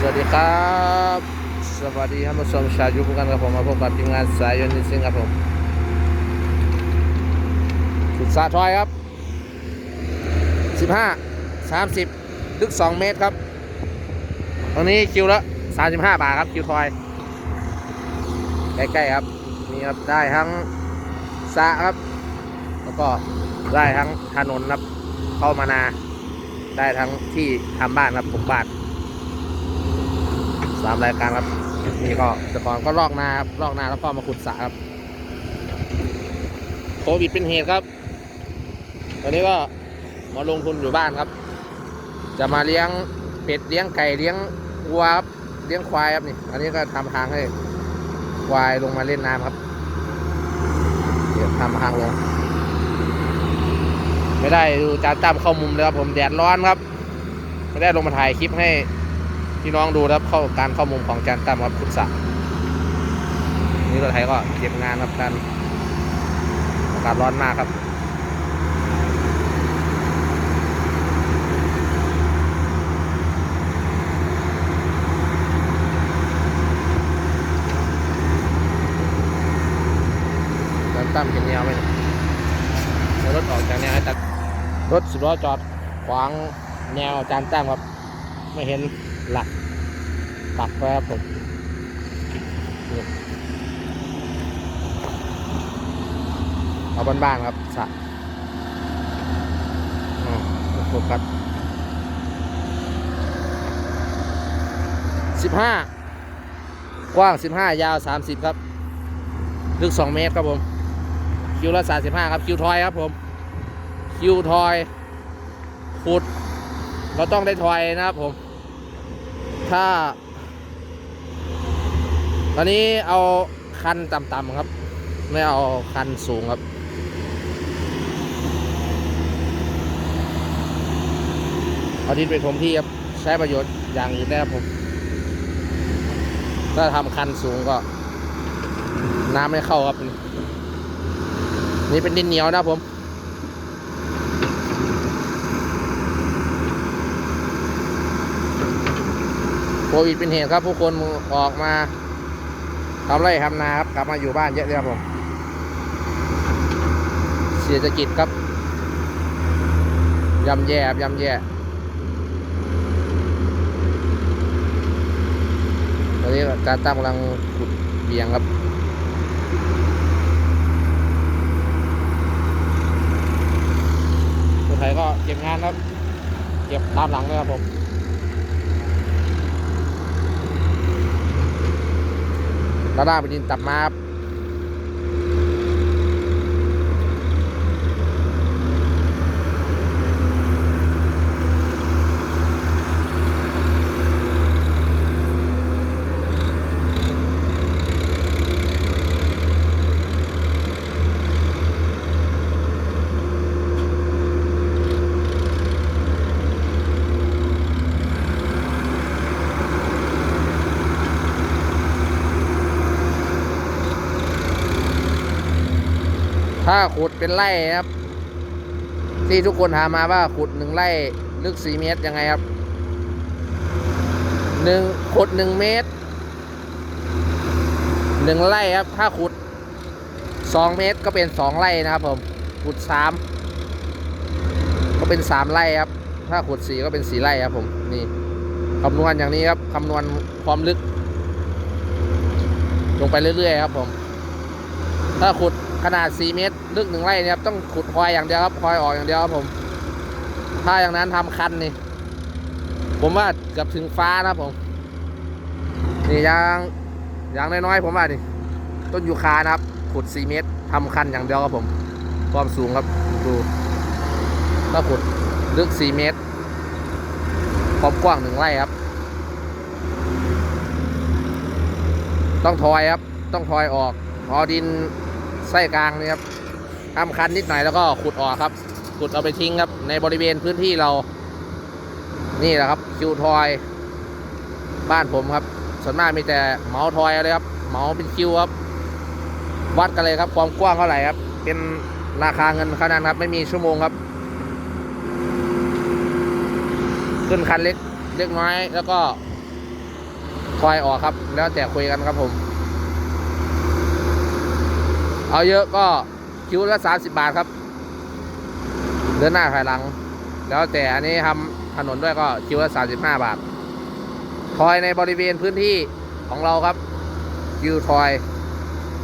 สวัสดีครับ สวัสดีท่านผู้ชมชาวยุคกันกับผมมาพบกับทีมงานสายยนต์นิสิงครับผมสุดสาทอยครับ 15 30 ลึก 2 เมตรครับ ตรงนี้คิวละ35 บาทครับคิวทอย ใกล้ๆครับ นี่ครับได้ทั้งสะครับ แล้วก็ได้ทั้งถนนครับ เข้ามานา ได้ทั้งที่ทำบ้านครับปลูกบ้าน สามรายการครับนี่ก็แต่ก่อนก็ลอกนาครับลอกนาแล้วก็มาขุดสระครับโควิดเป็นเหตุครับ ตอนนี้ก็มาลงทุนอยู่บ้านครับ จะมาเลี้ยงเป็ดเลี้ยงไก่เลี้ยงวัวครับเลี้ยงควายครับนี่ อันนี้ก็ทำทางให้ควายลงมาเล่นน้ำครับเดี๋ยวทำทางลงไม่ได้ดูจานจ้ำเข้ามุมเลยครับผมแดดร้อนครับ ไม่ได้ลงมาถ่ายคลิปให้ พี่น้องดูครับเข้าการเข้ามุมของจานตั้มครับคุณศักดิ์นี่รถไทยก็เก็บงานครับกันอากาศร้อนมากครับจานตั้มเป็นแนวไหมรถออกจากแนวให้ตัดรถสิบล้อจอดขวางแนวจานตั้มครับ ไม่เห็น หลักปักไว้ครับผมเอาบ้านๆครับสระอืมโฟกัสสิบห้ากว้างสิบห้ายาวสามสิบครับ ลึกสองเมตรครับผม คิวละสามสิบห้าครับ คิวทอยครับผม คิวทอยขุด เราต้องได้ทอยนะครับผม ถ้า ตอนนี้เอาคันต่ำๆครับ ไม่เอาคันสูงครับเอาดินไปถมที่ครับใช้ประโยชน์อย่างอื่นได้ครับผม ถ้าทำคันสูงก็ น้ำไม่เข้าครับ นี่เป็นดินเหนียวนะผม โควิดเป็นเหตุครับ ผู้คนออกมาทำไร่ทำนาครับ กลับมาอยู่บ้านเยอะเลยครับผมเศรษฐกิจครับย่ำแย่ครับย่ำแย่ตอนนี้อาจารตั้มกำลังขุดเบียงครับคนไทยก็เก็บงานครับ เก็บตามหลังเลยครับผม ด้านล่างเป็นดินตับมาครับ ถ้าขุดเป็นไร่ครับ ที่ทุกคนถามมาว่าขุดหนึ่งไร่ลึกสี่เมตรยังไงครับหนึ่งขุดหนึ่งเมตรหนึ่งไร่ครับ ถ้าขุดสองเมตรก็เป็นสองไร่นะครับผมขุดสามก็เป็นสามไร่ครับ ถ้าขุดสี่ก็เป็นสี่ไร่ครับผมนี่คำนวณอย่างนี้ครับคำนวณความลึก ลงไปเรื่อยๆครับผม ถ้าขุด ขนาด 4 เมตร ลึกหนึ่งไร่เนี่ยครับ ต้องขุดคอยอย่างเดียวครับ คอยออกอย่างเดียวครับผม ถ้าอย่างนั้นทำคันนี่ ผมว่าเกือบถึงฟ้านะครับผม นี่ย่างย่างน้อยๆผมว่านี่ ต้นยูคานะครับ ขุด 4 เมตรทำคันอย่างเดียวครับผม ความสูงครับ ดูถ้าขุดลึก 4 เมตรความกว้างหนึ่งไร่ครับ ต้องทอยครับ ต้องทอยออกเอดิน ไส้กลางนี่ครับทำคันนิดหน่อยแล้วก็ขุดออกครับ ขุดเอาไปทิ้งครับ ในบริเวณพื้นที่เรา นี่แหละครับคิวทอย บ้านผมครับส่วนมากมีแต่เมาทอยเลยครับเมาเป็นคิวครับ วัดกันเลยครับความกว้างเท่าไหร่ครับ เป็นราคาเงินขนาดครับ ไม่มีชั่วโมงครับ ขึ้นคันเล็กเล็กน้อยแล้วก็คอยออกครับ แล้วแต่คุยกันครับผม เอาเยอะก็คิวละสามสิบบาทครับ เดินหน้าถอยหลัง แล้วแต่อันนี้ทำถนนด้วยก็คิวละสามสิบห้าบาททอยในบริเวณพื้นที่ของเราครับคิวทอย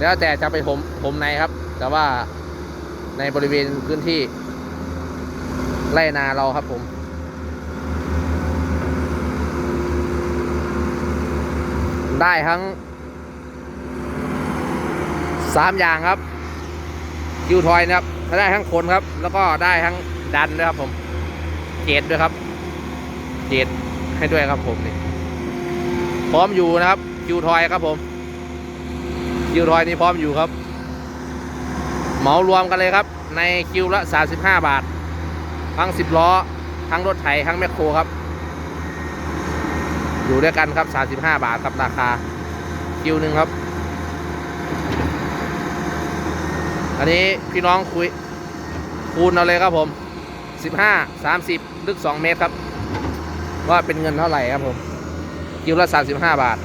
แล้วแต่จะไปผมผมในครับ แต่ว่าในบริเวณพื้นที่ไร่นาเราครับผมได้ทั้ง สามอย่างครับคิวทอยนะครับได้ทั้งคนครับ แล้วก็ได้ทั้งดันด้วยครับ ผมเกตด้วยครับเกตให้ด้วยครับผมนี่พร้อมอยู่นะครับคิวทอยครับผมคิวทอยนี่พร้อมอยู่ครับ เหมารวมกันเลยครับ ในคิวละ 35 บาท ทั้ง 10 ล้อ ทั้งรถไถทั้งแมคโครครับ อยู่ด้วยกันครับ 35 บาทครับราคาคิวหนึ่งครับ อันนี้พี่น้องคุยคูณเอาเลยครับผม 15 30 ลึก 2 เมตรครับ ว่าเป็นเงินเท่าไหร่ครับผมคิวละ 35 บาท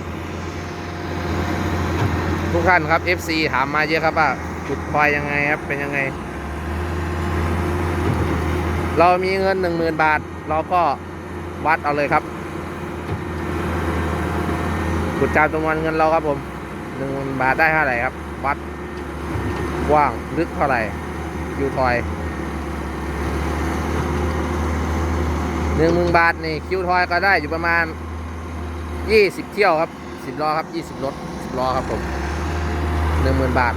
ทุกท่านครับ FC ถามมาเยอะครับว่าจุดพลอยยังไงครับ เป็นยังไง เรามีเงิน 10,000 บาท เราก็วัดเอาเลยครับจุดจามจำนวนเงินเราครับผมหนึ่งบาทได้เท่าไหร่ครับ วัด กว้างลึกเท่าไหร่ยูทอยหนึ่งหมื่นบาทนี่คิวทอยก็ได้อยู่ประมาณยี่สิบเที่ยวครับสิบล้อครับยี่สิบรถสิบล้อครับผมหนึ่งหมื่นบาท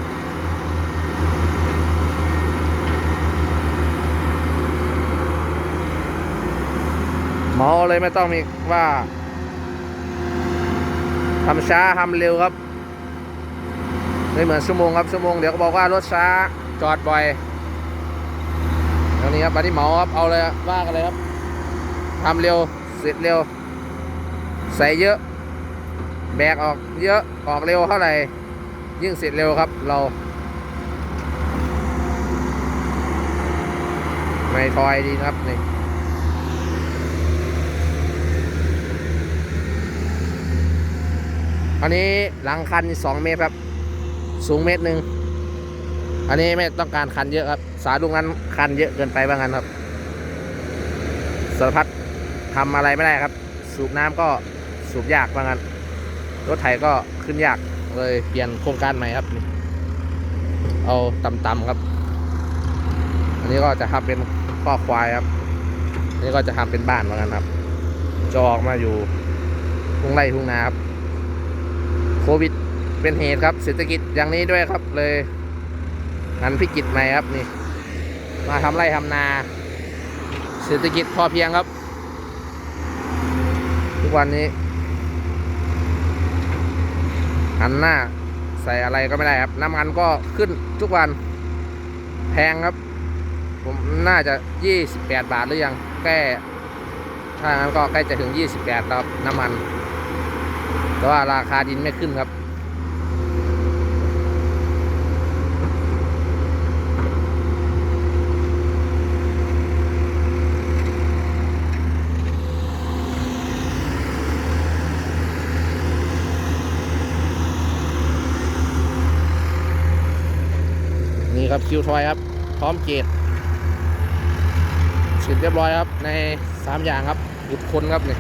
เมาเลยไม่ต้องมีว่าทำช้าทำเร็วครับ ไม่เหมือนชั่วโมงครับชั่วโมงเดี๋ยวก็บอกว่ารถช้าจอดบ่อยตรงนี้ครับบันนี้เหมาครับเอาเลยครับว่ากันเลยครับทำเร็วเสร็จเร็ว ใส่เยอะ แบกออกเยอะออกเร็วเท่าไหร่ยิ่งเสร็จเร็วครับเราไม่ทอยดีครับนี่อันนี้หลังคันสองเมตรครับ สูงเมตรหนึ่งอันนี้ไม่ต้องการคันเยอะครับ สาลุงนั้นคันเยอะเกินไปว่างั้นครับสารพัดทำอะไรไม่ได้ครับ สูบน้ำก็สูบยากว่างั้นรถไถก็ขึ้นยากเลยเปลี่ยนโครงการใหม่ครับ เอาต่ำๆครับ อันนี้ก็จะทำเป็นข้อควายครับอันนี้ก็จะทำเป็นบ้านว่างั้นครับจะออกมาอยู่ทุ่งไร่ทุ่งนาครับโควิด เป็นเหตุครับเศรษฐกิจอย่างนี้ด้วยครับเลยหันพิกิจใหม่ครับนี่ มาทำไร่ทำนา เศรษฐกิจพอเพียงครับ ทุกวันนี้ หันหน้าใส่อะไรก็ไม่ได้ครับ น้ำมันก็ขึ้นทุกวันแพงครับ ผมน่าจะ 28 บาทหรือยังแก้ถ้างั้นก็ใกล้จะถึง 28 แล้วครับน้ำมัน แต่ว่าราคาดินไม่ขึ้นครับ นี่ครับคิวทอยครับ พร้อมเกตเสร็จเรียบร้อยครับ ใน 3 อย่างครับหยุดคนครับนี่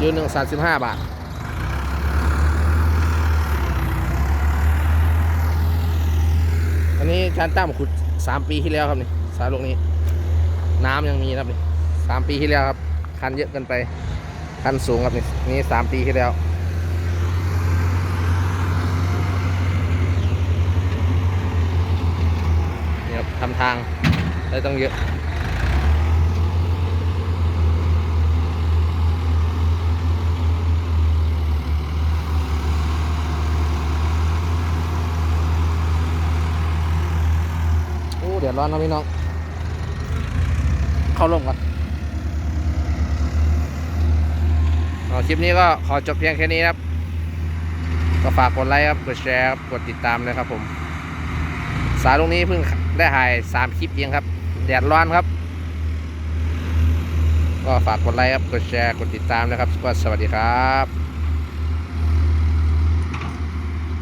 ยืนหนึ่งสามสิบห้าบาท อันนี้จานตั้มขุดสามปีที่แล้วครับนี่สาลูกนี้ น้ำยังมีครับนี่สามปีที่แล้วครับ คันเยอะเกินไป คันสูงครับนี่นี่สามปีที่แล้ว นี่ครับ ทำทางได้ต้องเยอะโอ้เดือดร้อนนะพี่น้อง เข้าลงก่อนคลิปนี้ก็ขอจบเพียงแค่นี้ครับ ก็ฝากกดไลค์ครับ กดแชร์ครับ กดติดตามเลยครับผม สายลงนี้เพิ่ง ได้ถ่ายสามคลิปเองครับ แดดร้อนครับ ก็ฝากกดไลค์ครับ กดแชร์ กดติดตามนะครับ ก็สวัสดีครับ